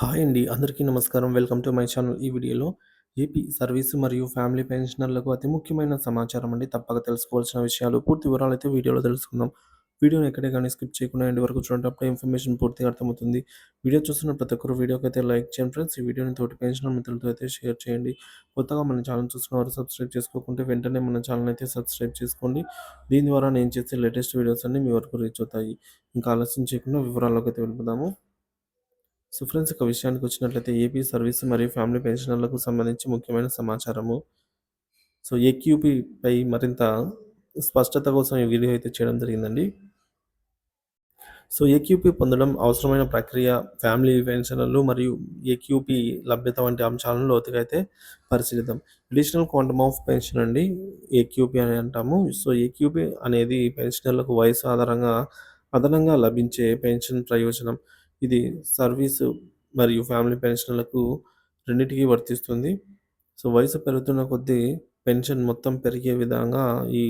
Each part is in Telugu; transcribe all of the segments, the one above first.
హాయ్ అండి. అందరికీ నమస్కారం. Welcome to my channel. ఈ వీడియోలో ఏపీ సర్వీస్ మరియు ఫ్యామిలీ పెన్షనర్లకు అతి ముఖ్యమైన సమాచారం అండి. తప్పక తెలుసుకోవాల్సిన విషయాలు, పూర్తి వివరాలు అయితే వీడియోలో తెలుసుకుందాం. వీడియోని ఎక్కడే కానీ స్కిప్ చేయకుండా ఎండ్ వరకు చూడండి. అప్పుడే ఇన్ఫర్మేషన్ పూర్తిగా అర్థమవుతుంది. వీడియో చూస్తున్న ప్రతి ఒక్కరు అయితే లైక్ చేయండి ఫ్రెండ్స్. ఈ వీడియోని తోటి పెన్షనర్ మిత్రులతో అయితే షేర్ చేయండి. కొత్తగా మన ఛానల్ చూస్తున్న వారు సబ్స్క్రైబ్ చేసుకోకుంటే వెంటనే మన ఛానల్ అయితే సబ్స్క్రైబ్ చేసుకోండి. దీని ద్వారా నేను చేసే లేటెస్ట్ వీడియోస్ అన్ని మీ వరకు రీచ్ అవుతాయి. ఇంకా ఆలస్యం చేయకుండా వివరాల్లోకి అయితే వెళ్ళిపోదాము. సో ఫ్రెండ్స్ ఒక విషయానికి వచ్చినట్లయితే ఏపీ సర్వీస్ మరియు ఫ్యామిలీ పెన్షనర్లకు సంబంధించి ముఖ్యమైన సమాచారము. సో ఏక్యూపీపై మరింత స్పష్టత కోసం ఈ వీడియో అయితే చేయడం జరిగిందండి. సో ఏక్యూపీ పొందడం అవసరమైన ప్రక్రియ ఫ్యామిలీ పెన్షనర్లు మరియు ఏక్యూపీ లభ్యత వంటి అంశాలను లోతుగా అయితే పరిశీలిద్దాం. అడిషనల్ క్వాంటమ్ ఆఫ్ పెన్షన్ అండి ఏక్యూపీ అని అంటాము. సో ఏక్యూపీ అనేది పెన్షనర్లకు వయసు ఆధారంగా అదనంగా లభించే పెన్షన్ ప్రయోజనం. ఇది సర్వీసు మరియు ఫ్యామిలీ పెన్షన్లకు రెండింటికి వర్తిస్తుంది. సో వయసు పెరుగుతున్న కొద్దీ పెన్షన్ మొత్తం పెరిగే విధంగా ఈ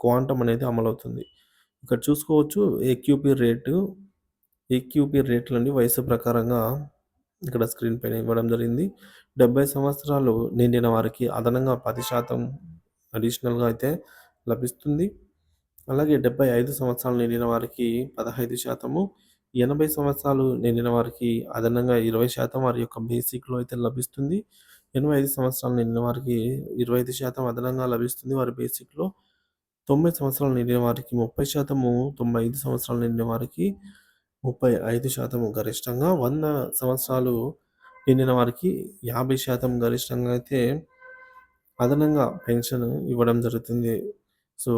క్వాంటమ్ అనేది అమలవుతుంది. ఇక్కడ చూసుకోవచ్చు ఏక్యూపీ రేటు. ఏక్యూపీ రేట్లని వయసు ప్రకారంగా ఇక్కడ స్క్రీన్ పైన ఇవ్వడం జరిగింది. డెబ్బై సంవత్సరాలు నిండిన వారికి అదనంగా పది శాతం అడిషనల్గా అయితే లభిస్తుంది. అలాగే డెబ్బై ఐదు సంవత్సరాలు నిండిన వారికి పదహైదు శాతము ఎనభై సంవత్సరాలు నిండిన వారికి అదనంగా ఇరవై శాతం వారి యొక్క బేసిక్లో అయితే లభిస్తుంది. ఎనభై ఐదు సంవత్సరాలు నిండిన వారికి ఇరవై ఐదు శాతం అదనంగా లభిస్తుంది. వారి బేసిక్లో తొంభై సంవత్సరాలు నిండిన వారికి ముప్పై శాతము తొంభై ఐదు సంవత్సరాలు నిండిన వారికి ముప్పై ఐదు శాతము గరిష్టంగా వంద సంవత్సరాలు నిండిన వారికి యాభై శాతం గరిష్టంగా అయితే అదనంగా పెన్షన్ ఇవ్వడం జరుగుతుంది. సో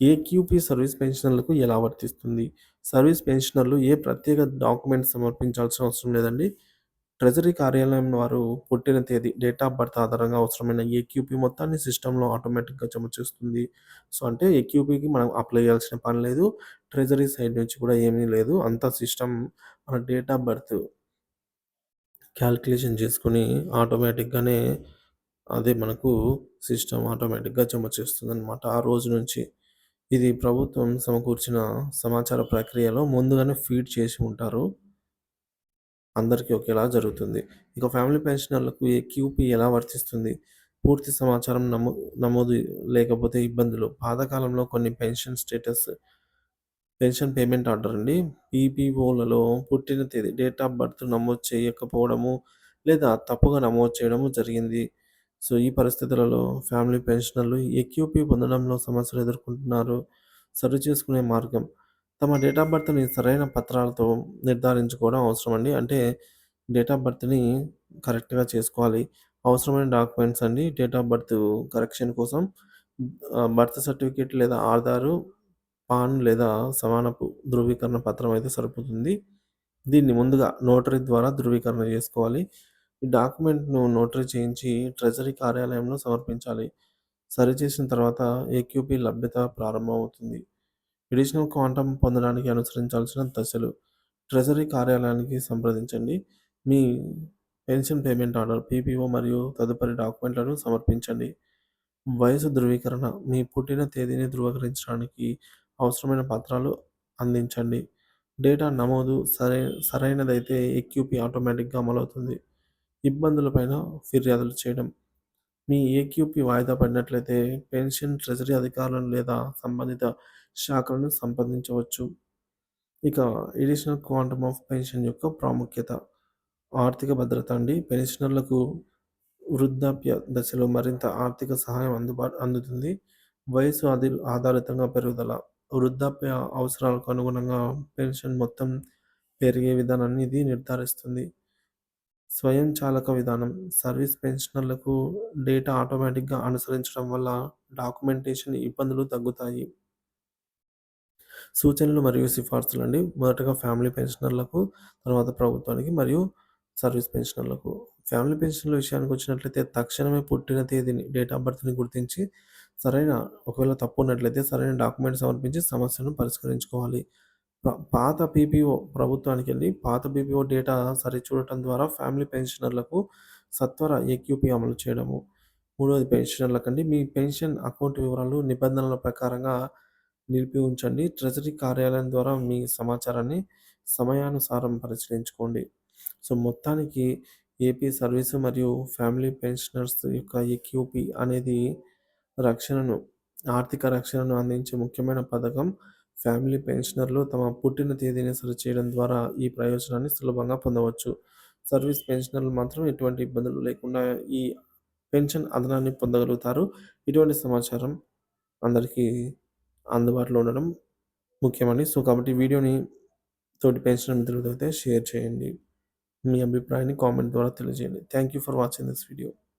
ఏక్యూపీ సర్వీస్ పెన్షనర్లకు ఎలా వర్తిస్తుంది? సర్వీస్ పెన్షనర్లు ఏ ప్రత్యేక డాక్యుమెంట్ సమర్పించాల్సిన అవసరం లేదండి. ట్రెజరీ కార్యాలయం వారు పుట్టిన తేదీ డేట్ ఆఫ్ బర్త్ ఆధారంగా అవసరమైన ఏక్యూపీ మొత్తాన్ని సిస్టంలో ఆటోమేటిక్గా జమ చేస్తుంది. సో అంటే ఏక్యూపీకి మనం అప్లై చేయాల్సిన పని లేదు. ట్రెజరీ సైడ్ నుంచి కూడా ఏమీ లేదు. అంతా సిస్టమ్ మన డేట్ ఆఫ్ బర్త్ క్యాల్కులేషన్ చేసుకుని ఆటోమేటిక్గానే అదే మనకు సిస్టమ్ ఆటోమేటిక్గా జమ చేస్తుంది అనమాట ఆ రోజు నుంచి ఇది ప్రభుత్వం సమకూర్చిన సమాచార ప్రక్రియలో ముందుగానే ఫీడ్ చేసి ఉంటారు. అందరికీ ఒకేలా జరుగుతుంది. ఇక ఫ్యామిలీ పెన్షనర్లకు ఏ క్యూపీ ఎలా వర్తిస్తుంది? పూర్తి సమాచారం నమో నమోదు లేకపోతే ఇబ్బందులు. పాతకాలంలో కొన్ని pension status pension payment order అండి. పీపీఓలలో పుట్టిన తేదీ డేట్ ఆఫ్ బర్త్ నమోదు చేయకపోవడము లేదా తప్పుగా నమోదు చేయడము జరిగింది. సో ఈ పరిస్థితులలో ఫ్యామిలీ పెన్షనర్లు ఎక్యూపీ పొందడంలో సమస్యలు ఎదుర్కొంటున్నారు. సరి చేసుకునే మార్గం. తమ డేట్ ఆఫ్ బర్త్ని సరైన పత్రాలతో నిర్ధారించుకోవడం అవసరం అండి. అంటే డేట్ ఆఫ్ బర్త్ని కరెక్ట్గా చేసుకోవాలి. అవసరమైన డాక్యుమెంట్స్ అండి. డేట్ ఆఫ్ బర్త్ కరెక్షన్ కోసం బర్త్ సర్టిఫికేట్ లేదా ఆధారు పాన్ లేదా సమానపు ధృవీకరణ పత్రం అయితే సరిపోతుంది. దీన్ని ముందుగా నోటరీ ద్వారా ధృవీకరణ చేసుకోవాలి. ఈ డాక్యుమెంట్ను నోటరీ చేయించి ట్రెజరీ కార్యాలయంలో సమర్పించాలి. సరిచేసిన తర్వాత ఏక్యూపీ లభ్యత ప్రారంభమవుతుంది. ఎడిషనల్ క్వాంటమ్ పొందడానికి అనుసరించాల్సిన దశలు. ట్రెజరీ కార్యాలయానికి సంప్రదించండి. మీ పెన్షన్ పేమెంట్ ఆర్డర్ పీపీఓ మరియు తదుపరి డాక్యుమెంట్లను సమర్పించండి. వయసు ధృవీకరణ మీ పుట్టిన తేదీని ధృవీకరించడానికి అవసరమైన పత్రాలు అందించండి. డేటా నమోదు సరై సరైనదైతే ఏక్యూపీ ఆటోమేటిక్గా అమలవుతుంది. ఇబ్బందులపైన ఫిర్యాదులు చేయడం. మీ ఏక్యూపీ వాయిదా పడినట్లయితే పెన్షన్ ట్రెజరీ అధికారులను లేదా సంబంధిత శాఖలను సంప్రదించవచ్చు. ఇక ఎడిషనల్ క్వాంటమ్ ఆఫ్ పెన్షన్ యొక్క ప్రాముఖ్యత. ఆర్థిక భద్రత అండి. పెన్షనర్లకు వృద్ధాప్య దశలో మరింత ఆర్థిక సహాయం అందుబాటు అందుతుంది. వయసు ఆది ఆధారితంగా పెరుగుదల. వృద్ధాప్య అవసరాలకు అనుగుణంగా పెన్షన్ మొత్తం పెరిగే విధానాన్ని ఇది నిర్ధారిస్తుంది. స్వయంచాలక విధానం. సర్వీస్ పెన్షనర్లకు డేటా ఆటోమేటిక్గా అనుసరించడం వల్ల డాక్యుమెంటేషన్ ఇబ్బందులు తగ్గుతాయి. సూచనలు మరియు సిఫార్సులు అండి మొదటగా ఫ్యామిలీ పెన్షనర్లకు తర్వాత ప్రభుత్వానికి మరియు సర్వీస్ పెన్షనర్లకు. ఫ్యామిలీ పెన్షన్ల విషయానికి వచ్చినట్లయితే తక్షణమే పుట్టిన తేదీని డేట్ ఆఫ్ బర్త్ని గుర్తించి సరైన ఒకవేళ తప్పు ఉన్నట్లయితే సరైన డాక్యుమెంట్ సమర్పించి సమస్యను పరిష్కరించుకోవాలి. పాత పీపీఓ ప్రభుత్వానికి వెళ్ళి పాత పీపీఓ డేటా సరిచూడటం ద్వారా ఫ్యామిలీ పెన్షనర్లకు సత్వర ఏక్యూపీ అమలు చేయడము. మూడవది పెన్షనర్లకండి మీ పెన్షన్ అకౌంట్ వివరాలు నిబంధనల ప్రకారంగా నిలిపి ఉంచండి. ట్రెజరీ కార్యాలయం ద్వారా మీ సమాచారాన్ని సమయానుసారం పరిశీలించుకోండి. సో, మొత్తానికి ఏపీ సర్వీస్ మరియు ఫ్యామిలీ పెన్షనర్స్ యొక్క ఎక్యూపీ అనేది రక్షణను ఆర్థిక రక్షణను అందించే ముఖ్యమైన పథకం. ఫ్యామిలీ పెన్షనర్లు తమ పుట్టిన తేదీని సరిచేయడం ద్వారా ఈ ప్రయోజనాన్ని సులభంగా పొందవచ్చు. సర్వీస్ పెన్షనర్లు మాత్రం ఎటువంటి ఇబ్బందులు లేకుండా ఈ పెన్షన్ అదనాన్ని పొందగలుగుతారు. ఇటువంటి సమాచారం అందరికీ అందుబాటులో ఉండడం ముఖ్యమని సో, కాబట్టి వీడియోని తోటి పెన్షన్ మిత్రులతో షేర్ చేయండి. మీ అభిప్రాయాన్ని కామెంట్ ద్వారా తెలియజేయండి. Thank you for watching this video.